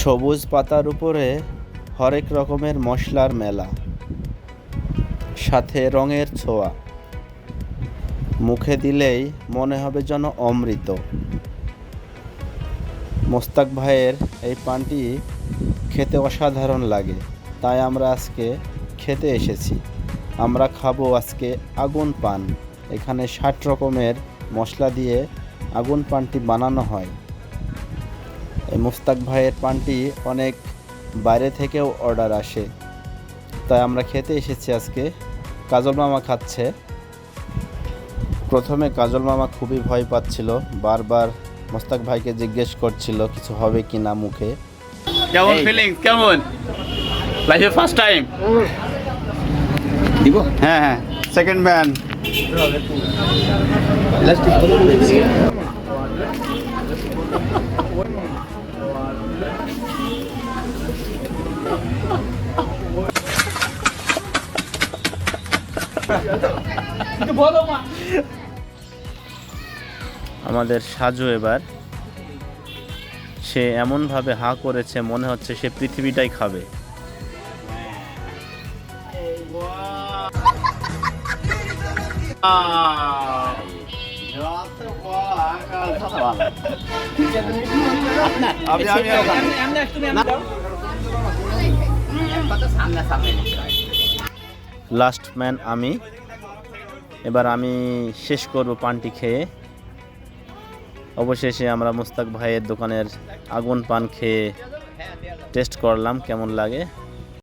সবুজ পাতার উপরে হরেক রকমের মশলার মেলা, সাথে রঙের ছোঁয়া। মুখে দিলেই মনে হবে যেন অমৃত। মোস্তাক ভাইয়ের এই পানটি খেতে অসাধারণ লাগে, তাই আমরা আজকে খেতে এসেছি। আমরা খাব আজকে আগুন পান। এখানে ষাট রকমের মশলা দিয়ে আগুন পানটি বানানো হয়। এই মুস্তাক ভাইয়ের পানটি অনেক বাইরে থেকেও অর্ডার আসে। তাই আমরা খেতে এসেছি আজকে। কাজল মামা খাচ্ছে। প্রথমে কাজল মামা খুবই ভয় পাচ্ছিল। বারবার মোস্তাক ভাইকে জিজ্ঞেস করছিল কিছু হবে কি না মুখে? কেমন। ফিলিংস কেমন? লাইফে ফার্স্ট টাইম দিব? হ্যাঁ হ্যাঁ। সেকেন্ড ম্যান আমাদের সাজু এবার সে এমনভাবে হা করেছে মনে হচ্ছে সে পৃথিবীটাই খাবে লাস্ট ম্যান আমি। এবার আমি শেষ করব পানটি খেয়ে। অবশেষে আমরা মুস্তাক ভাইয়ের দোকানের আগুন পান খেয়ে টেস্ট করলাম, কেমন লাগে?